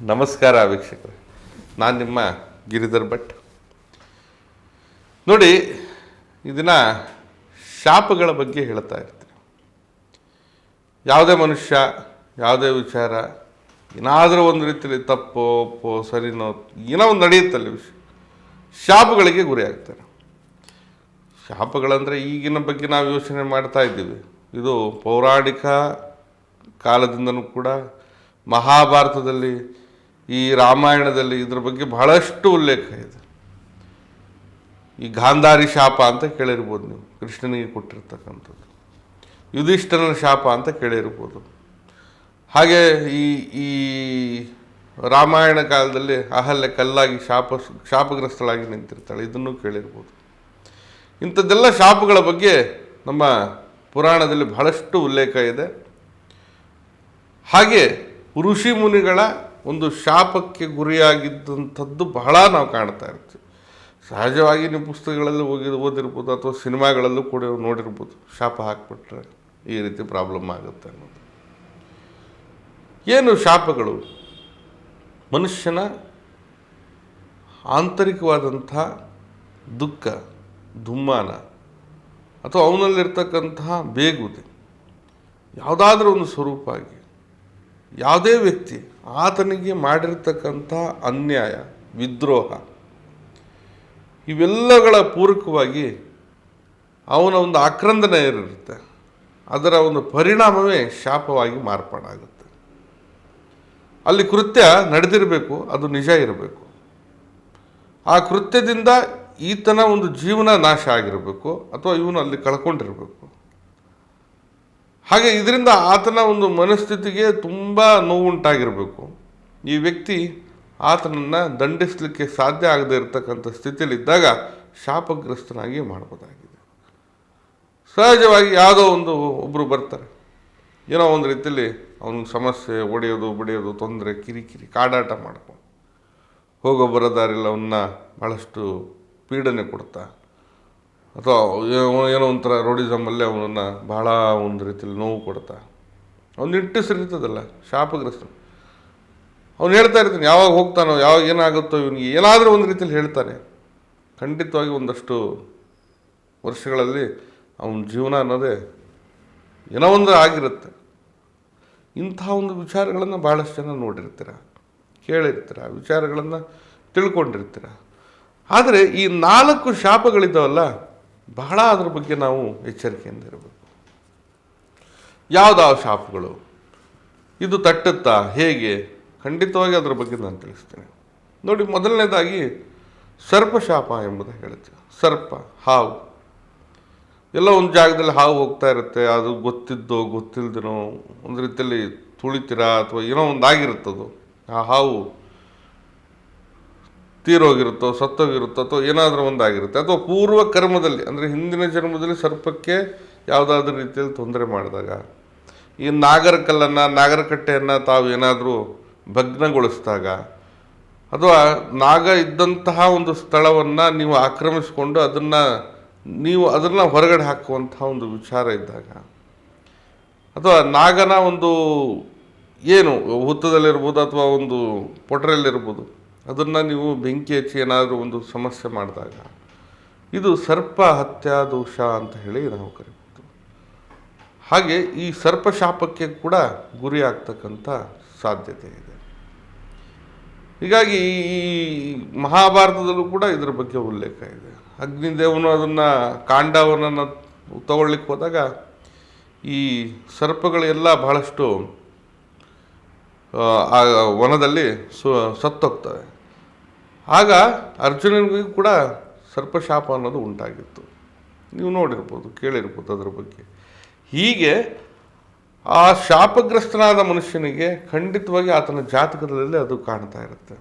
ನಮಸ್ಕಾರ ವೀಕ್ಷಕರೇ. ನಾನು ನಿಮ್ಮ ಗಿರಿಧರ್ ಭಟ್. ನೋಡಿ ಇದನ್ನು ಶಾಪಗಳ ಬಗ್ಗೆ ಹೇಳ್ತಾ ಇರ್ತೀನಿ. ಯಾವುದೇ ಮನುಷ್ಯ, ಯಾವುದೇ ವಿಚಾರ, ಏನಾದರೂ ಒಂದು ರೀತಿಯಲ್ಲಿ ತಪ್ಪೋ, ಒಪ್ಪೋ, ಸರಿನೋ, ಏನೋ ಒಂದು ನಡೆಯುತ್ತಲ್ಲಿ ವಿಷಯ. ಶಾಪಗಳಿಗೆ ಗುರಿ ಆಗ್ತಾರೆ. ಶಾಪಗಳಂದರೆ ಈಗಿನ ಬಗ್ಗೆ ನಾವು ಯೋಚನೆ ಮಾಡ್ತಾ ಇದ್ದೀವಿ. ಇದು ಪೌರಾಣಿಕ ಕಾಲದಿಂದನೂ ಕೂಡ ಮಹಾಭಾರತದಲ್ಲಿ ಈ ರಾಮಾಯಣದಲ್ಲಿ ಇದ್ರ ಬಗ್ಗೆ ಬಹಳಷ್ಟು ಉಲ್ಲೇಖ ಇದೆ. ಈ ಗಾಂಧಾರಿ ಶಾಪ ಅಂತ ಕೇಳಿರ್ಬೋದು ನೀವು, ಕೃಷ್ಣನಿಗೆ ಕೊಟ್ಟಿರ್ತಕ್ಕಂಥದ್ದು. ಯುಧಿಷ್ಠನ ಶಾಪ ಅಂತ ಕೇಳಿರ್ಬೋದು. ಹಾಗೆ ಈ ಈ ರಾಮಾಯಣ ಕಾಲದಲ್ಲಿ ಅಹಲ್ಯ ಕಲ್ಲಾಗಿ ಶಾಪ, ಶಾಪಗ್ರಸ್ತಳಾಗಿ ನಿಂತಿರ್ತಾಳೆ, ಇದನ್ನು ಕೇಳಿರ್ಬೋದು. ಇಂಥದ್ದೆಲ್ಲ ಶಾಪಗಳ ಬಗ್ಗೆ ನಮ್ಮ ಪುರಾಣದಲ್ಲಿ ಬಹಳಷ್ಟು ಉಲ್ಲೇಖ ಇದೆ. ಹಾಗೆ ಋಷಿ ಮುನಿಗಳ ಒಂದು ಶಾಪಕ್ಕೆ ಗುರಿಯಾಗಿದ್ದಂಥದ್ದು ಬಹಳ ನಾವು ಕಾಣ್ತಾ ಇರ್ತೀವಿ. ಸಹಜವಾಗಿ ನೀವು ಪುಸ್ತಕಗಳಲ್ಲಿ ಹೋಗಿ ಓದಿರ್ಬೋದು ಅಥವಾ ಸಿನಿಮಾಗಳಲ್ಲೂ ಕೂಡ ನೋಡಿರ್ಬೋದು, ಶಾಪ ಹಾಕ್ಬಿಟ್ರೆ ಈ ರೀತಿ ಪ್ರಾಬ್ಲಮ್ ಆಗುತ್ತೆ ಅನ್ನೋದು. ಏನು ಶಾಪಗಳು? ಮನುಷ್ಯನ ಆಂತರಿಕವಾದಂಥ ದುಃಖ, ದುಮ್ಮಾನ ಅಥವಾ ಅವನಲ್ಲಿರ್ತಕ್ಕಂತಹ ಬೇಗುದಿ, ಯಾವುದಾದ್ರೂ ಒಂದು ಸ್ವರೂಪ ಆಗಿ ಯಾವುದೇ ವ್ಯಕ್ತಿ ಆತನಿಗೆ ಮಾಡಿರ್ತಕ್ಕಂಥ ಅನ್ಯಾಯ, ವಿದ್ರೋಹ, ಇವೆಲ್ಲಗಳ ಪೂರಕವಾಗಿ ಅವನ ಒಂದು ಆಕ್ರಂದನೆ ಇರುತ್ತೆ ಅದರ ಒಂದು ಪರಿಣಾಮವೇ ಶಾಪವಾಗಿ ಮಾರ್ಪಾಡಾಗುತ್ತೆ. ಅಲ್ಲಿ ಕೃತ್ಯ ನಡೆದಿರಬೇಕು, ಅದು ನಿಜ ಇರಬೇಕು. ಆ ಕೃತ್ಯದಿಂದ ಈತನ ಒಂದು ಜೀವನ ನಾಶ ಆಗಿರಬೇಕು, ಅಥವಾ ಇವನು ಅಲ್ಲಿ ಕಳ್ಕೊಂಡಿರಬೇಕು. ಹಾಗೆ ಇದರಿಂದ ಆತನ ಒಂದು ಮನಸ್ಥಿತಿಗೆ ತುಂಬ ನೋವುಂಟಾಗಿರಬೇಕು. ಈ ವ್ಯಕ್ತಿ ಆತನನ್ನು ದಂಡಿಸಲಿಕ್ಕೆ ಸಾಧ್ಯ ಆಗದೆ ಇರತಕ್ಕಂಥ ಸ್ಥಿತಿಯಲ್ಲಿದ್ದಾಗ ಶಾಪಗ್ರಸ್ತನಾಗಿ ಮಾಡ್ಬೋದಾಗಿದೆ. ಸಹಜವಾಗಿ ಯಾವುದೋ ಒಂದು ಒಬ್ಬರು ಬರ್ತಾರೆ. ಏನೋ ಒಂದು ರೀತಿಯಲ್ಲಿ ಅವನ ಸಮಸ್ಯೆ ಒಡೆಯೋದು ಬಡಿಯೋದು, ತೊಂದರೆ, ಕಿರಿಕಿರಿ, ಕಾಡಾಟ ಮಾಡ್ಕೊಂಡು ಹೋಗೋ ಬರೋ ದಾರಿಲ್ಲ ಅವನ್ನ ಭಾಳಷ್ಟು ಪೀಡನೆ ಕೊಡ್ತಾ ಅಥವಾ ಏನೋ ಒಂಥರ ರೋಡಿಸಮಲ್ಲೇ ಅವನನ್ನು ಭಾಳ ಒಂದು ರೀತಿಯಲ್ಲಿ ನೋವು ಕೊಡ್ತಾ. ಅವ್ನು ನಿಟ್ಟಿಸಿರ್ತದಲ್ಲ ಶಾಪಗ್ರಸ್ತ ಅವ್ನು ಹೇಳ್ತಾ ಇರ್ತಾನೆ, ಯಾವಾಗ ಹೋಗ್ತಾನೋ, ಯಾವಾಗ ಏನಾಗುತ್ತೋ ಇವನಿಗೆ, ಏನಾದರೂ ಒಂದು ರೀತಿಯಲ್ಲಿ ಹೇಳ್ತಾನೆ. ಖಂಡಿತವಾಗಿ ಒಂದಷ್ಟು ವರ್ಷಗಳಲ್ಲಿ ಅವನ ಜೀವನ ಅನ್ನೋದೇ ಏನೋ ಒಂದು ಆಗಿರುತ್ತೆ. ಇಂಥ ಒಂದು ವಿಚಾರಗಳನ್ನು ಭಾಳಷ್ಟು ಜನ ನೋಡಿರ್ತೀರ, ಕೇಳಿರ್ತೀರ, ವಿಚಾರಗಳನ್ನು ತಿಳ್ಕೊಂಡಿರ್ತೀರ. ಆದರೆ ಈ ನಾಲ್ಕು ಶಾಪಗಳಿದ್ದಾವಲ್ಲ ಬಹಳ ಅದ್ರ ಬಗ್ಗೆ ನಾವು ಎಚ್ಚರಿಕೆಯಿಂದ ಇರಬೇಕು. ಯಾವುದಾವ ಶಾಪ್ಗಳು, ಇದು ತಟ್ಟುತ್ತಾ, ಹೇಗೆ, ಖಂಡಿತವಾಗಿ ಅದರ ಬಗ್ಗೆ ನಾನು ತಿಳಿಸ್ತೇನೆ. ನೋಡಿ, ಮೊದಲನೇದಾಗಿ ಸರ್ಪಶಾಪ ಎಂಬುದು ಹೇಳ್ತೀವಿ ಸರ್ಪ, ಹಾವು. ಎಲ್ಲ ಒಂದು ಜಾಗದಲ್ಲಿ ಹಾವು ಹೋಗ್ತಾ ಇರುತ್ತೆ, ಅದು ಗೊತ್ತಿದ್ದೋ ಗೊತ್ತಿಲ್ದೇನೋ ಒಂದು ರೀತಿಯಲ್ಲಿ ತುಳಿತೀರಾ ಅಥವಾ ಏನೋ ಒಂದು ಆಗಿರುತ್ತದು. ಆ ಹಾವು ತೀರೋಗಿರುತ್ತೋ, ಸತ್ತೋಗಿರುತ್ತೋ, ಅಥವಾ ಏನಾದರೂ ಒಂದಾಗಿರುತ್ತೆ. ಅಥವಾ ಪೂರ್ವ ಕರ್ಮದಲ್ಲಿ, ಅಂದರೆ ಹಿಂದಿನ ಜನ್ಮದಲ್ಲಿ ಸರ್ಪಕ್ಕೆ ಯಾವುದಾದ್ರೂ ರೀತಿಯಲ್ಲಿ ತೊಂದರೆ ಮಾಡಿದಾಗ, ಈ ನಾಗರಕಲ್ಲನ್ನು, ನಾಗರಕಟ್ಟೆಯನ್ನು ತಾವು ಏನಾದರೂ ಭಗ್ನಗೊಳಿಸಿದಾಗ, ಅಥವಾ ನಾಗ ಇದ್ದಂತಹ ಒಂದು ಸ್ಥಳವನ್ನು ನೀವು ಆಕ್ರಮಿಸಿಕೊಂಡು ಅದನ್ನು, ನೀವು ಅದನ್ನು ಹೊರಗಡೆ ಹಾಕುವಂತಹ ಒಂದು ವಿಚಾರ ಇದ್ದಾಗ, ಅಥವಾ ನಾಗನ ಒಂದು ಏನು, ಹುತ್ತದಲ್ಲಿರ್ಬೋದು ಅಥವಾ ಒಂದು ಪೊಟರೆಯಲ್ಲಿರ್ಬೋದು ಅದನ್ನು ನೀವು ಬೆಂಕಿ ಹಚ್ಚಿ ಏನಾದರೂ ಒಂದು ಸಮಸ್ಯೆ ಮಾಡಿದಾಗ ಇದು ಸರ್ಪ ಹತ್ಯಾ ದೋಷ ಅಂತ ಹೇಳಿ ನಾವು ಕರಿಬೋದು. ಹಾಗೆ ಈ ಸರ್ಪ ಶಾಪಕ್ಕೆ ಕೂಡ ಗುರಿ ಆಗ್ತಕ್ಕಂಥ ಸಾಧ್ಯತೆ ಇದೆ. ಹೀಗಾಗಿ ಈ ಮಹಾಭಾರತದಲ್ಲೂ ಕೂಡ ಇದರ ಬಗ್ಗೆ ಉಲ್ಲೇಖ ಇದೆ. ಅಗ್ನಿದೇವನು ಅದನ್ನು ಕಾಂಡವನನ್ನು ತಗೊಳ್ಳಿಕ್ಕೆ ಹೋದಾಗ ಈ ಸರ್ಪಗಳೆಲ್ಲ ಬಹಳಷ್ಟು ಆ, ವನದಲ್ಲಿ ಸು, ಸತ್ತೋಗ್ತವೆ. ಆಗ ಅರ್ಜುನನಿಗೂ ಕೂಡ ಸರ್ಪಶಾಪ ಅನ್ನೋದು ಉಂಟಾಗಿತ್ತು. ನೀವು ನೋಡಿರ್ಬೋದು, ಕೇಳಿರ್ಬೋದು ಅದರ ಬಗ್ಗೆ. ಹೀಗೆ ಆ ಶಾಪಗ್ರಸ್ತನಾದ ಮನುಷ್ಯನಿಗೆ ಖಂಡಿತವಾಗಿ ಆತನ ಜಾತಕದಲ್ಲಿ ಅದು ಕಾಣ್ತಾ ಇರುತ್ತೆ.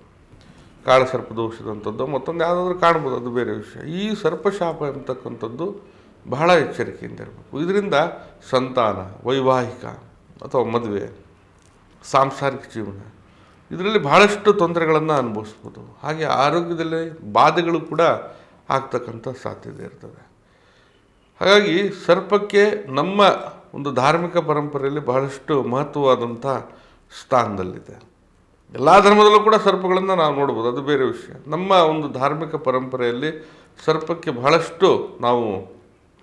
ಕಾಳ ಸರ್ಪ ದೋಷದಂಥದ್ದು, ಮತ್ತೊಂದು ಯಾವುದಾದ್ರೂ ಕಾಣ್ಬೋದು, ಅದು ಬೇರೆ ವಿಷಯ. ಈ ಸರ್ಪಶಾಪ ಎಂಬತಕ್ಕಂಥದ್ದು ಬಹಳ ಎಚ್ಚರಿಕೆಯಿಂದ ಇರಬೇಕು. ಇದರಿಂದ ಸಂತಾನ, ವೈವಾಹಿಕ ಅಥವಾ ಮದುವೆ, ಸಾಂಸಾರಿಕ ಜೀವನ ಇದರಲ್ಲಿ ಬಹಳಷ್ಟು ತೊಂದರೆಗಳನ್ನು ಅನುಭವಿಸ್ಬೋದು. ಹಾಗೆ ಆರೋಗ್ಯದಲ್ಲಿ ಬಾಧೆಗಳು ಕೂಡ ಆಗ್ತಕ್ಕಂಥ ಸಾಧ್ಯತೆ ಇರ್ತದೆ. ಹಾಗಾಗಿ ಸರ್ಪಕ್ಕೆ ನಮ್ಮ ಒಂದು ಧಾರ್ಮಿಕ ಪರಂಪರೆಯಲ್ಲಿ ಬಹಳಷ್ಟು ಮಹತ್ವವಾದಂಥ ಸ್ಥಾನದಲ್ಲಿದೆ. ಎಲ್ಲ ಧರ್ಮದಲ್ಲೂ ಕೂಡ ಸರ್ಪಗಳನ್ನು ನಾವು ನೋಡ್ಬೋದು, ಅದು ಬೇರೆ ವಿಷಯ. ನಮ್ಮ ಒಂದು ಧಾರ್ಮಿಕ ಪರಂಪರೆಯಲ್ಲಿ ಸರ್ಪಕ್ಕೆ ಬಹಳಷ್ಟು ನಾವು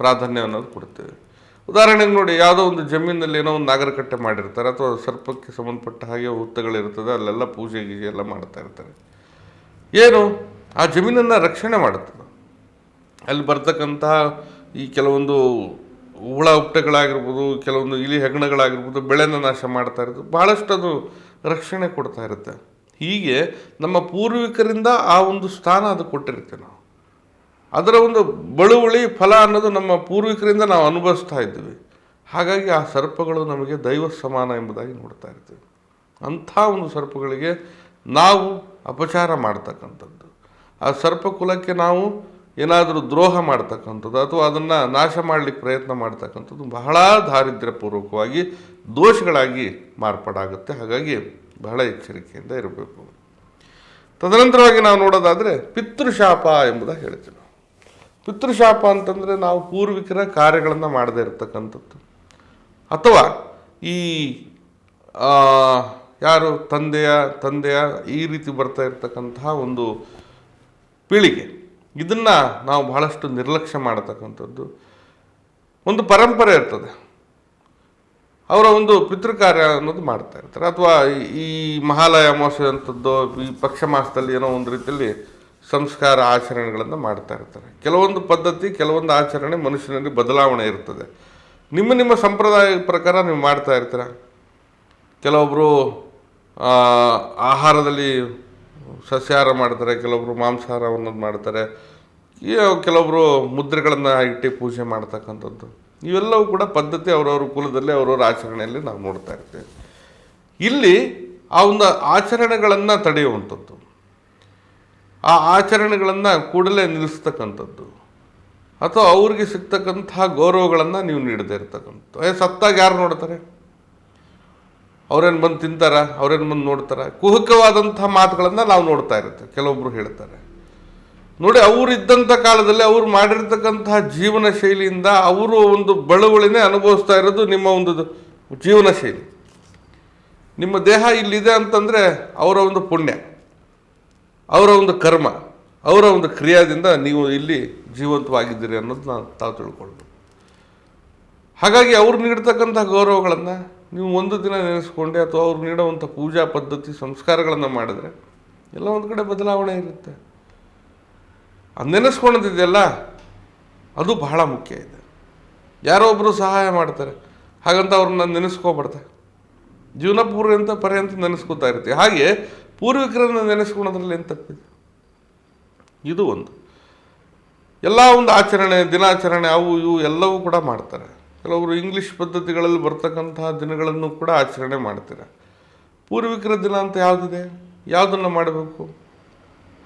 ಪ್ರಾಧಾನ್ಯವನ್ನು ಕೊಡ್ತೇವೆ. ಉದಾಹರಣೆಗೆ ನೋಡಿ, ಯಾವುದೋ ಒಂದು ಜಮೀನಲ್ಲಿ ಏನೋ ಒಂದು ನಾಗರಕಟ್ಟೆ ಮಾಡಿರ್ತಾರೆ, ಅಥವಾ ಸರ್ಪಕ್ಕೆ ಸಂಬಂಧಪಟ್ಟ ಹಾಗೆ ಹುತ್ತಗಳಿರ್ತದೆ, ಅಲ್ಲೆಲ್ಲ ಪೂಜೆ ಗೀಜೆ ಎಲ್ಲ ಮಾಡ್ತಾ ಇರ್ತಾರೆ. ಏನು? ಆ ಜಮೀನನ್ನು ರಕ್ಷಣೆ ಮಾಡುತ್ತದೆ ಅಲ್ಲಿ ಬರ್ತಕ್ಕಂತಹ ಈ ಕೆಲವೊಂದು ಹುಳ ಉಪ್ಪಟೆಗಳಾಗಿರ್ಬೋದು ಕೆಲವೊಂದು ಇಲಿ ಹೆಗ್ಣಗಳಾಗಿರ್ಬೋದು, ಬೆಳೆನ ನಾಶ ಮಾಡ್ತಾ ಇರೋದು ಭಾಳಷ್ಟು ಅದು ರಕ್ಷಣೆ ಕೊಡ್ತಾ ಇರುತ್ತೆ. ಹೀಗೆ ನಮ್ಮ ಪೂರ್ವಿಕರಿಂದ ಆ ಒಂದು ಸ್ಥಾನ ಅದು ಕೊಟ್ಟಿರುತ್ತೆ ನಾವು. ಅದರ ಒಂದು ಬಳುವಳಿ ಫಲ ಅನ್ನೋದು ನಮ್ಮ ಪೂರ್ವಿಕರಿಂದ ನಾವು ಅನುಭವಿಸ್ತಾ ಇದ್ದೀವಿ. ಹಾಗಾಗಿ ಆ ಸರ್ಪಗಳು ನಮಗೆ ದೈವ ಸಮಾನ ಎಂಬುದಾಗಿ ನೋಡ್ತಾ ಇರ್ತೀವಿ. ಅಂಥ ಒಂದು ಸರ್ಪಗಳಿಗೆ ನಾವು ಅಪಚಾರ ಮಾಡ್ತಕ್ಕಂಥದ್ದು. ಆ ಸರ್ಪ ಕುಲಕ್ಕೆ ನಾವು ಏನಾದರೂ ದ್ರೋಹ ಮಾಡ್ತಕ್ಕಂಥದ್ದು ಅಥವಾ ಅದನ್ನು ನಾಶ ಮಾಡಲಿಕ್ಕೆ ಪ್ರಯತ್ನ ಮಾಡ್ತಕ್ಕಂಥದ್ದು ಬಹಳ ದಾರಿದ್ರ್ಯಪೂರ್ವಕವಾಗಿ ದೋಷಗಳಾಗಿ ಮಾರ್ಪಾಡಾಗುತ್ತೆ. ಹಾಗಾಗಿ ಬಹಳ ಎಚ್ಚರಿಕೆಯಿಂದ ಇರಬೇಕು. ತದನಂತರವಾಗಿ ನಾವು ನೋಡೋದಾದರೆ ಪಿತೃಶಾಪ ಎಂಬುದಾಗಿ ಹೇಳ್ತೀವಿ ಪಿತೃಶಾಪ ಅಂತಂದರೆ ನಾವು ಪೂರ್ವಿಕರ ಕಾರ್ಯಗಳನ್ನು ಮಾಡದೇ ಇರತಕ್ಕಂಥದ್ದು. ಅಥವಾ ಈ ಯಾರು ತಂದೆಯ ತಂದೆಯ ಈ ರೀತಿ ಬರ್ತಾ ಇರತಕ್ಕಂತಹ ಒಂದು ಪೀಳಿಗೆ, ಇದನ್ನು ನಾವು ಬಹಳಷ್ಟು ನಿರ್ಲಕ್ಷ್ಯ ಮಾಡತಕ್ಕಂಥದ್ದು. ಒಂದು ಪರಂಪರೆ ಇರ್ತದೆ. ಅವರ ಒಂದು ಪಿತೃಕಾರ್ಯ ಅನ್ನೋದು ಮಾಡ್ತಾ ಇರ್ತಾರೆ. ಅಥವಾ ಈ ಮಹಾಲಯ ಅಮಾವಾಸ್ಯೆ ಅಂಥದ್ದು ಈ ಪಕ್ಷ ಮಾಸದಲ್ಲಿ ಏನೋ ಒಂದು ರೀತಿಯಲ್ಲಿ ಸಂಸ್ಕಾರ ಆಚರಣೆಗಳನ್ನು ಮಾಡ್ತಾ ಇರ್ತಾರೆ. ಕೆಲವೊಂದು ಪದ್ಧತಿ, ಕೆಲವೊಂದು ಆಚರಣೆ ಮನುಷ್ಯನಲ್ಲಿ ಬದಲಾವಣೆ ಇರ್ತದೆ. ನಿಮ್ಮ ನಿಮ್ಮ ಸಂಪ್ರದಾಯ ಪ್ರಕಾರ ನೀವು ಮಾಡ್ತಾ ಇರ್ತೀರ? ಕೆಲವೊಬ್ಬರು ಆಹಾರದಲ್ಲಿ ಸಸ್ಯಾಹಾರ ಮಾಡ್ತಾರೆ ಕೆಲವೊಬ್ಬರು ಮಾಂಸಾಹಾರ ಅನ್ನೋದು ಮಾಡ್ತಾರೆ ಕೆಲವೊಬ್ಬರು ಮುದ್ರೆಗಳನ್ನು ಇಟ್ಟು ಪೂಜೆ ಮಾಡ್ತಕ್ಕಂಥದ್ದು. ಇವೆಲ್ಲವೂ ಕೂಡ ಪದ್ಧತಿ ಅವರವ್ರ ಕುಲದಲ್ಲಿ, ಅವರವ್ರ ಆಚರಣೆಯಲ್ಲಿ ನಾವು ನೋಡ್ತಾ ಇರ್ತೇವೆ. ಇಲ್ಲಿ ಆ ಒಂದು ಆಚರಣೆಗಳನ್ನು ತಡೆಯುವಂಥದ್ದು. ಆ ಆಚರಣೆಗಳನ್ನು ಕೂಡಲೇ ನಿಲ್ಲಿಸ್ತಕ್ಕಂಥದ್ದು. ಅಥವಾ ಅವ್ರಿಗೆ ಸಿಗ್ತಕ್ಕಂತಹ ಗೌರವಗಳನ್ನು ನೀವು ನೀಡದೇ ಇರ್ತಕ್ಕಂಥ ಏ, ಸತ್ತಾಗ ಯಾರು ನೋಡ್ತಾರೆ? ಅವ್ರೇನು ಬಂದು ತಿಂತಾರ? ಅವ್ರೇನು ಬಂದು ನೋಡ್ತಾರ? ಕುಹಕವಾದಂತಹ ಮಾತುಗಳನ್ನು ನಾವು ನೋಡ್ತಾ ಇರ್ತೇವೆ. ಕೆಲವೊಬ್ರು ಹೇಳ್ತಾರೆ. ನೋಡಿ ಅವರು ಇದ್ದಂಥ ಕಾಲದಲ್ಲಿ ಅವ್ರು ಮಾಡಿರ್ತಕ್ಕಂತಹ ಜೀವನ ಶೈಲಿಯಿಂದ ಅವರು ಒಂದು ಬಳುವಳಿನೇ ಅನುಭವಿಸ್ತಾ ಇರೋದು ನಿಮ್ಮ ಒಂದು ಜೀವನ ಶೈಲಿ. ನಿಮ್ಮ ದೇಹ ಇಲ್ಲಿದೆ ಅಂತಂದರೆ ಅವರ ಒಂದು ಪುಣ್ಯ. ಅವರ ಒಂದು ಕರ್ಮ, ಅವರ ಒಂದು ಕ್ರಿಯಾದಿಂದ ನೀವು ಇಲ್ಲಿ ಜೀವಂತವಾಗಿದ್ದೀರಿ ಅನ್ನೋದು ನಾನು ತಾವು ತಿಳ್ಕೊಳ್ಬೇಕು. ಹಾಗಾಗಿ ಅವ್ರು ನೀಡ್ತಕ್ಕಂಥ ಗೌರವಗಳನ್ನು ನೀವು ಒಂದು ದಿನ ನೆನೆಸ್ಕೊಂಡೆ ಅಥವಾ ಅವ್ರು ನೀಡುವಂಥ ಪೂಜಾ ಪದ್ಧತಿ, ಸಂಸ್ಕಾರಗಳನ್ನು ಮಾಡಿದ್ರೆ ಎಲ್ಲ ಒಂದು ಕಡೆ ಬದಲಾವಣೆ ಇರುತ್ತೆ. ಅದು ನೆನೆಸ್ಕೊಳ್ಳೋದಿದೆಯಲ್ಲ ಅದು ಬಹಳ ಮುಖ್ಯ ಇದೆ. ಯಾರೋ ಒಬ್ಬರು ಸಹಾಯ ಮಾಡ್ತಾರೆ, ಹಾಗಂತ ಅವ್ರನ್ನ ನೆನೆಸ್ಕೋಬಾರ್ದೆ. ಜೀವನ ಅಂತ ಪರ್ಯಂತ ನೆನೆಸ್ಕೋತಾ ಇರ್ತೀವಿ. ಹಾಗೆ ಪೂರ್ವಿಕರನ್ನು ನೆನೆಸ್ಕೊಳ್ಳೋದ್ರಲ್ಲಿ ಏನು ತಪ್ಪಿದೆ ಇದು ಒಂದು. ಎಲ್ಲ ಒಂದು ಆಚರಣೆ, ದಿನಾಚರಣೆ, ಅವು ಇವು ಎಲ್ಲವೂ ಕೂಡ ಮಾಡ್ತಾರೆ. ಕೆಲವರು ಇಂಗ್ಲೀಷ್ ಪದ್ಧತಿಗಳಲ್ಲಿ ಬರ್ತಕ್ಕಂತಹ ದಿನಗಳನ್ನು ಕೂಡ ಆಚರಣೆ ಮಾಡ್ತಾರೆ. ಪೂರ್ವಿಕರ ದಿನ ಅಂತ ಯಾವುದಿದೆ? ಯಾವುದನ್ನು ಮಾಡಬೇಕು?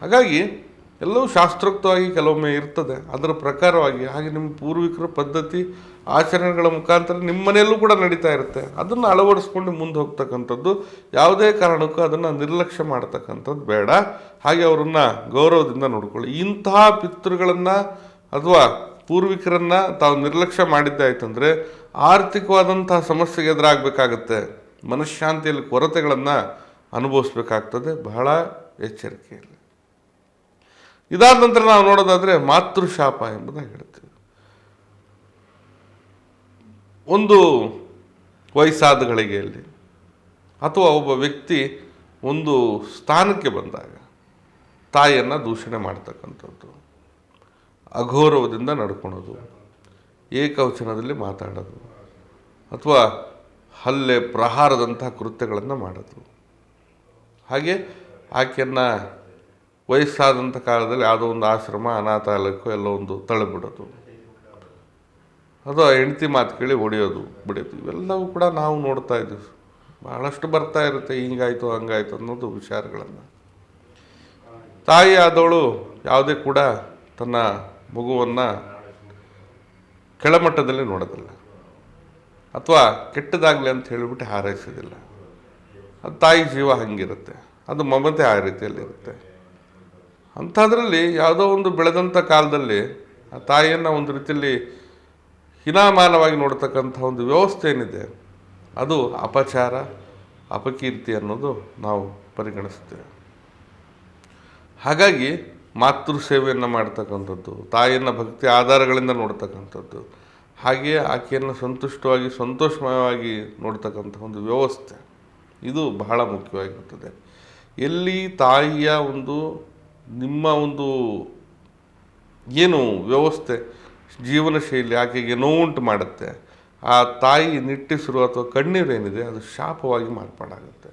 ಹಾಗಾಗಿ ಎಲ್ಲವೂ ಶಾಸ್ತ್ರೋಕ್ತವಾಗಿ ಕೆಲವೊಮ್ಮೆ ಇರ್ತದೆ. ಅದರ ಪ್ರಕಾರವಾಗಿ, ಹಾಗೆ ನಿಮ್ಮ ಪೂರ್ವಿಕರ ಪದ್ಧತಿ, ಆಚರಣೆಗಳ ಮುಖಾಂತರ ನಿಮ್ಮ ಮನೆಯಲ್ಲೂ ಕೂಡ ನಡೀತಾ ಇರುತ್ತೆ. ಅದನ್ನು ಅಳವಡಿಸ್ಕೊಂಡು ಮುಂದೆ ಹೋಗ್ತಕ್ಕಂಥದ್ದು, ಯಾವುದೇ ಕಾರಣಕ್ಕೂ ಅದನ್ನು ನಿರ್ಲಕ್ಷ್ಯ ಮಾಡ್ತಕ್ಕಂಥದ್ದು ಬೇಡ. ಹಾಗೆ ಅವರನ್ನು ಗೌರವದಿಂದ ನೋಡ್ಕೊಳ್ಳಿ. ಇಂತಹ ಪಿತೃಗಳನ್ನು ಅಥವಾ ಪೂರ್ವಿಕರನ್ನು ತಾವು ನಿರ್ಲಕ್ಷ್ಯ ಮಾಡಿದ್ದಾಯ್ತಂದರೆ ಆರ್ಥಿಕವಾದಂತಹ ಸಮಸ್ಯೆಗೆ ಎದುರಾಗಬೇಕಾಗತ್ತೆ. ಮನಃಶಾಂತಿಯಲ್ಲಿ ಕೊರತೆಗಳನ್ನು ಅನುಭವಿಸ್ಬೇಕಾಗ್ತದೆ. ಬಹಳ ಎಚ್ಚರಿಕೆಯಲ್ಲಿ. ಇದಾದ ನಂತರ ನಾವು ನೋಡೋದಾದರೆ ಮಾತೃಶಾಪ ಎಂಬುದಾಗಿ ಹೇಳ್ತೀವಿ. ಒಂದು ವಯಸ್ಸಾದ ಗಳಿಗೆಯಲ್ಲಿ ಅಥವಾ ಒಬ್ಬ ವ್ಯಕ್ತಿ ಒಂದು ಸ್ಥಾನಕ್ಕೆ ಬಂದಾಗ ತಾಯಿಯನ್ನು ದೂಷಣೆ ಮಾಡ್ತಕ್ಕಂಥದ್ದು, ಅಘೋರವದಿಂದ ನಡ್ಕೊಳೋದು, ಏಕವಚನದಲ್ಲಿ ಮಾತಾಡೋದು, ಅಥವಾ ಹಲ್ಲೆ ಪ್ರಹಾರದಂತಹ ಕೃತ್ಯಗಳನ್ನು ಮಾಡೋದು. ಹಾಗೆ ಆಕೆಯನ್ನು ವಯಸ್ಸಾದಂಥ ಕಾಲದಲ್ಲಿ ಯಾವುದೋ ಒಂದು ಆಶ್ರಮ ಅನಾಥಾಲಯಕ್ಕೂ ಎಲ್ಲ ಒಂದು ತಳ್ಳಿಬಿಡೋದು. ಅದು ಹೆಂಡತಿ ಮಾತು ಕೇಳಿ ಹೊಡೆಯೋದು ಬಿಡೋದು. ಇವೆಲ್ಲವೂ ಕೂಡ ನಾವು ನೋಡ್ತಾ ಇದ್ದೀವಿ. ಭಾಳಷ್ಟು ಬರ್ತಾ ಇರುತ್ತೆ, ಹಿಂಗಾಯ್ತು, ಹಂಗಾಯ್ತು ಅನ್ನೋದು ವಿಚಾರಗಳನ್ನು. ತಾಯಿ ಆದವಳು ಯಾವುದೇ ಕೂಡ ತನ್ನ ಮಗುವನ್ನು ಕೆಳಮಟ್ಟದಲ್ಲಿ ನೋಡೋದಿಲ್ಲ. ಅಥವಾ ಕೆಟ್ಟದಾಗಲಿ ಅಂತ ಹೇಳಿಬಿಟ್ಟು ಹಾರೈಸೋದಿಲ್ಲ. ಅದು ತಾಯಿ ಜೀವ ಹಂಗಿರುತ್ತೆ. ಅದು ಮಮತೆ ಆ ರೀತಿಯಲ್ಲಿ ಇರುತ್ತೆ ಅಂಥದ್ರಲ್ಲಿ ಯಾವುದೋ ಒಂದು ಬೆಳೆದಂಥ ಕಾಲದಲ್ಲಿ ಆ ತಾಯಿಯನ್ನು ಒಂದು ರೀತಿಯಲ್ಲಿ ಹೀನಾಮಾನವಾಗಿ ನೋಡ್ತಕ್ಕಂಥ ಒಂದು ವ್ಯವಸ್ಥೆ ಏನಿದೆ, ಅದು ಅಪಚಾರ, ಅಪಕೀರ್ತಿ ಅನ್ನೋದು ನಾವು ಪರಿಗಣಿಸ್ತೇವೆ ಹಾಗಾಗಿ ಮಾತೃ ಸೇವೆಯನ್ನು ಮಾಡ್ತಕ್ಕಂಥದ್ದು, ತಾಯಿಯನ್ನು ಭಕ್ತಿ ಆಧಾರಗಳಿಂದ ನೋಡ್ತಕ್ಕಂಥದ್ದು, ಹಾಗೆಯೇ ಆಕೆಯನ್ನು ಸಂತುಷ್ಟವಾಗಿ, ಸಂತೋಷಮಯವಾಗಿ ನೋಡ್ತಕ್ಕಂಥ ಒಂದು ವ್ಯವಸ್ಥೆ. ಇದು ಬಹಳ ಮುಖ್ಯವಾಗಿರುತ್ತದೆ. ಎಲ್ಲಿ ತಾಯಿಯ ಒಂದು ನಿಮ್ಮ ಒಂದು ಏನು ವ್ಯವಸ್ಥೆ ಜೀವನ ಶೈಲಿ ಆಕೆಗೆ ನೋವುಂಟು ಮಾಡುತ್ತೆ, ಆ ತಾಯಿ ನಿಟ್ಟಿಸಿರು ಅಥವಾ ಕಣ್ಣೀರೇನಿದೆ ಅದು ಶಾಪವಾಗಿ ಮಾರ್ಪಾಡಾಗುತ್ತೆ.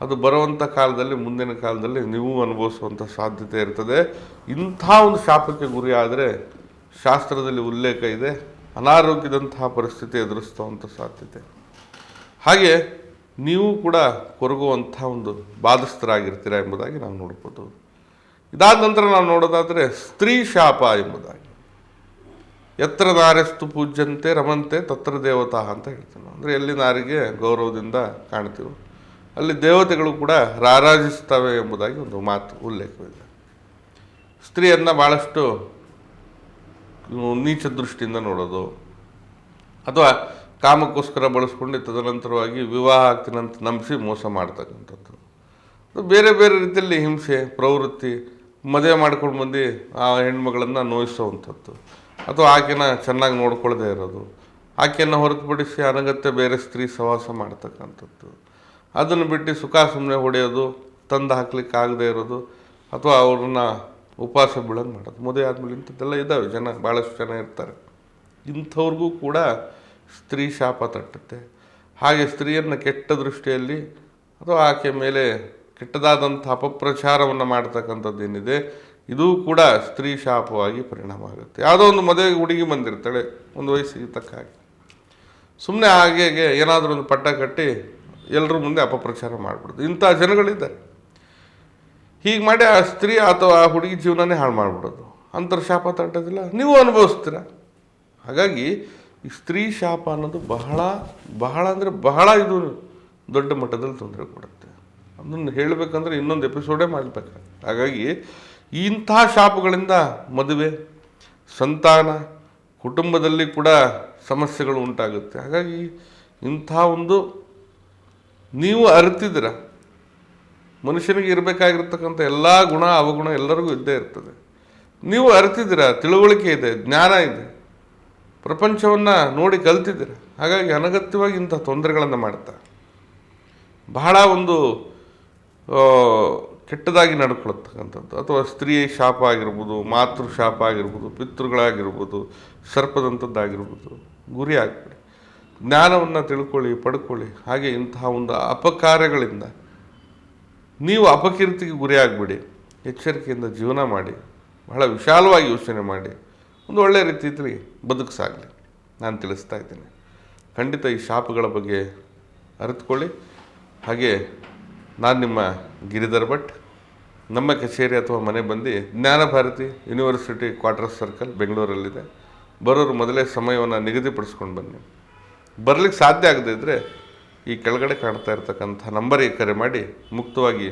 ಅದು ಬರುವಂಥ ಕಾಲದಲ್ಲಿ, ಮುಂದಿನ ಕಾಲದಲ್ಲಿ ನೀವು ಅನುಭವಿಸುವಂಥ ಸಾಧ್ಯತೆ ಇರ್ತದೆ. ಇಂಥ ಒಂದು ಶಾಪಕ್ಕೆ ಗುರಿ ಆದರೆ ಶಾಸ್ತ್ರದಲ್ಲಿ ಉಲ್ಲೇಖ ಇದೆ, ಅನಾರೋಗ್ಯದಂತಹ ಪರಿಸ್ಥಿತಿ ಎದುರಿಸುವಂಥ ಸಾಧ್ಯತೆ. ಹಾಗೆ ನೀವು ಕೂಡ ಕೊರಗುವಂಥ ಒಂದು ಬಾಧಿಸ್ತರಾಗಿರ್ತೀರ ಎಂಬುದಾಗಿ ನಾವು ನೋಡ್ಬೋದು. ಇದಾದ ನಂತರ ನಾವು ನೋಡೋದಾದರೆ ಸ್ತ್ರೀ ಶಾಪ ಎಂಬುದಾಗಿ. ಎತ್ತರ ನಾರೆಸ್ತು ಪೂಜ್ಯಂತೆ ರಮಂತೆ ತತ್ರ ದೇವತಾ ಅಂತ ಹೇಳ್ತೀವಿ ನಾವು. ಅಂದರೆ ಎಲ್ಲಿ ನಾರಿಗೆ ಗೌರವದಿಂದ ಕಾಣ್ತೀವಿ, ಅಲ್ಲಿ ದೇವತೆಗಳು ಕೂಡ ರಾರಾಜಿಸ್ತವೆ ಎಂಬುದಾಗಿ ಒಂದು ಮಾತು, ಉಲ್ಲೇಖವಿದೆ. ಸ್ತ್ರೀಯನ್ನು ಭಾಳಷ್ಟು ನೀಚ ದೃಷ್ಟಿಯಿಂದ ನೋಡೋದು, ಅಥವಾ ಕಾಮಕ್ಕೋಸ್ಕರ ಬಳಸ್ಕೊಂಡು ತದನಂತರವಾಗಿ ವಿವಾಹ ಆಗ್ತೀನಂತ ನಂಬಿಸಿ ಮೋಸ ಮಾಡ್ತಕ್ಕಂಥದ್ದು. ಬೇರೆ ಬೇರೆ ರೀತಿಯಲ್ಲಿ ಹಿಂಸೆ, ಪ್ರವೃತ್ತಿ ಮದುವೆ ಮಾಡ್ಕೊಂಡು ಬಂದು ಆ ಹೆಣ್ಮಗಳನ್ನು ನೋಯಿಸುವಂಥದ್ದು. ಅಥವಾ ಆಕೆನ ಚೆನ್ನಾಗಿ ನೋಡ್ಕೊಳ್ಳದೆ ಇರೋದು. ಆಕೆಯನ್ನು ಹೊರತುಪಡಿಸಿ ಅನಗತ್ಯ ಬೇರೆ ಸ್ತ್ರೀ ಸವಾಸ ಮಾಡ್ತಕ್ಕಂಥದ್ದು. ಅದನ್ನು ಬಿಟ್ಟು ಸುಖ ಸುಮ್ಮನೆ ಹೊಡೆಯೋದು, ತಂದು ಹಾಕ್ಲಿಕ್ಕೆ ಆಗದೆ ಇರೋದು, ಅಥವಾ ಅವ್ರನ್ನ ಉಪವಾಸ ಬೀಳಂಗೆ ಮಾಡೋದು. ಮದುವೆ ಆದಮೇಲೆ ಇಂಥದ್ದೆಲ್ಲ ಇದ್ದಾವೆ, ಜನ ಭಾಳಷ್ಟು ಜನ ಇರ್ತಾರೆ. ಇಂಥವ್ರಿಗೂ ಕೂಡ ಸ್ತ್ರೀ ಶಾಪ ತಟ್ಟುತ್ತೆ. ಹಾಗೆ ಸ್ತ್ರೀಯನ್ನು ಕೆಟ್ಟ ದೃಷ್ಟಿಯಲ್ಲಿ, ಅಥವಾ ಆಕೆ ಮೇಲೆ ಕೆಟ್ಟದಾದಂಥ ಅಪಪ್ರಚಾರವನ್ನು ಮಾಡ್ತಕ್ಕಂಥದ್ದು ಏನಿದೆ, ಇದು ಕೂಡ ಸ್ತ್ರೀ ಶಾಪವಾಗಿ ಪರಿಣಾಮ ಆಗುತ್ತೆ. ಯಾವುದೋ ಒಂದು ಮದುವೆಗೆ ಹುಡುಗಿ ಬಂದಿರ್ತಾಳೆ, ಒಂದು ವಯಸ್ಸಿಗೆ ತಕ್ಕ ಹಾಗೆ. ಸುಮ್ಮನೆ ಹಾಗೆ ಏನಾದರೂ ಒಂದು ಪಟ್ಟ ಕಟ್ಟಿ ಎಲ್ಲರ ಮುಂದೆ ಅಪಪ್ರಚಾರ ಮಾಡಿಬಿಡೋದು. ಇಂಥ ಜನಗಳಿದ್ದಾರೆ. ಹೀಗೆ ಮಾಡಿ ಆ ಸ್ತ್ರೀ ಅಥವಾ ಆ ಹುಡುಗಿ ಜೀವನನೇ ಹಾಳು ಮಾಡಿಬಿಡೋದು. ಅಂತರ ಶಾಪ ತಟ್ಟೋದಿಲ್ಲ. ನೀವು ಅನುಭವಿಸ್ತೀರ? ಹಾಗಾಗಿ ಈ ಸ್ತ್ರೀ ಶಾಪ ಅನ್ನೋದು ಬಹಳ ಬಹಳ ಅಂದರೆ ಬಹಳ ಇದು ದೊಡ್ಡ ಮಟ್ಟದಲ್ಲಿ ತೊಂದರೆ ಕೊಡುತ್ತೆ. ಅದನ್ನು ಹೇಳಬೇಕಂದ್ರೆ ಇನ್ನೊಂದು ಎಪಿಸೋಡೇ ಮಾಡಬೇಕು. ಹಾಗಾಗಿ ಇಂಥ ಶಾಪಗಳಿಂದ ಮದುವೆ, ಸಂತಾನ, ಕುಟುಂಬದಲ್ಲಿ ಕೂಡ ಸಮಸ್ಯೆಗಳು ಉಂಟಾಗುತ್ತೆ. ಹಾಗಾಗಿ ಇಂಥ ಒಂದು ನೀವು ಅರಿತಿದ್ದೀರ. ಮನುಷ್ಯನಿಗೆ ಇರಬೇಕಾಗಿರ್ತಕ್ಕಂಥ ಎಲ್ಲ ಗುಣ, ಅವಗುಣ ಎಲ್ಲರಿಗೂ ಇದ್ದೇ ಇರ್ತದೆ. ನೀವು ಅರಿತಿದ್ದೀರ, ತಿಳುವಳಿಕೆ ಇದೆ, ಜ್ಞಾನ ಇದೆ. ಪ್ರಪಂಚವನ್ನು ನೋಡಿ ಕಲ್ತಿದ್ದೀರ. ಹಾಗಾಗಿ ಅನಗತ್ಯವಾಗಿ ಇಂಥ ತೊಂದರೆಗಳನ್ನು ಮಾಡ್ತಾ. ಬಹಳ ಒಂದು ಕೆಟ್ಟದಾಗಿ ನಡ್ಕೊಳ್ತಕ್ಕಂಥದ್ದು. ಅಥವಾ ಸ್ತ್ರೀ ಶಾಪ ಆಗಿರ್ಬೋದು ಮಾತೃ ಶಾಪ ಆಗಿರ್ಬೋದು ಪಿತೃಗಳಾಗಿರ್ಬೋದು, ಸರ್ಪದಂಥದ್ದಾಗಿರ್ಬೋದು, ಗುರಿ ಆಗಬೇಡಿ. ಜ್ಞಾನವನ್ನು ತಿಳ್ಕೊಳ್ಳಿ, ಪಡ್ಕೊಳ್ಳಿ. ಹಾಗೆ ಇಂತಹ ಒಂದು ಅಪಕಾರ್ಯಗಳಿಂದ ನೀವು ಅಪಕೀರ್ತಿಗೆ ಗುರಿಯಾಗಬೇಡಿ ಎಚ್ಚರಿಕೆಯಿಂದ ಜೀವನ ಮಾಡಿ. ಬಹಳ ವಿಶಾಲವಾಗಿ ಯೋಚನೆ ಮಾಡಿ. ಒಂದು ಒಳ್ಳೆಯ ರೀತಿಯಲ್ಲಿ ಬದುಕು ನಾನು ತಿಳಿಸ್ತಾ ಇದ್ದೇನೆ. ಖಂಡಿತ ಈ ಶಾಪಗಳ ಬಗ್ಗೆ ಅರಿತುಕೊಳ್ಳಿ. ಹಾಗೆ ನಾನು ನಿಮ್ಮ ಗಿರಿಧರ್ ಭಟ್. ನಮ್ಮ ಕಚೇರಿ ಅಥವಾ ಮನೆ ಬಂದು ಜ್ಞಾನಭಾರತಿ ಯೂನಿವರ್ಸಿಟಿ ಕ್ವಾರ್ಟರ್ ಸರ್ಕಲ್ ಬೆಂಗಳೂರಲ್ಲಿದೆ. ಬರೋರು ಮೊದಲೇ ಸಮಯವನ್ನು ನಿಗದಿಪಡಿಸ್ಕೊಂಡು ಬನ್ನಿ. ಬರಲಿಕ್ಕೆ ಸಾಧ್ಯ ಆಗದೇ ಇದ್ದರೆ ಈ ಕೆಳಗಡೆ ಕಾಣ್ತಾ ಇರತಕ್ಕಂಥ ನಂಬರಿಗೆ ಕರೆ ಮಾಡಿ ಮುಕ್ತವಾಗಿ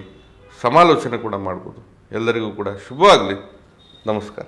ಸಮಾಲೋಚನೆ ಕೂಡ ಮಾಡ್ಬೋದು. ಎಲ್ಲರಿಗೂ ಕೂಡ ಶುಭವಾಗಲಿ. ನಮಸ್ಕಾರ.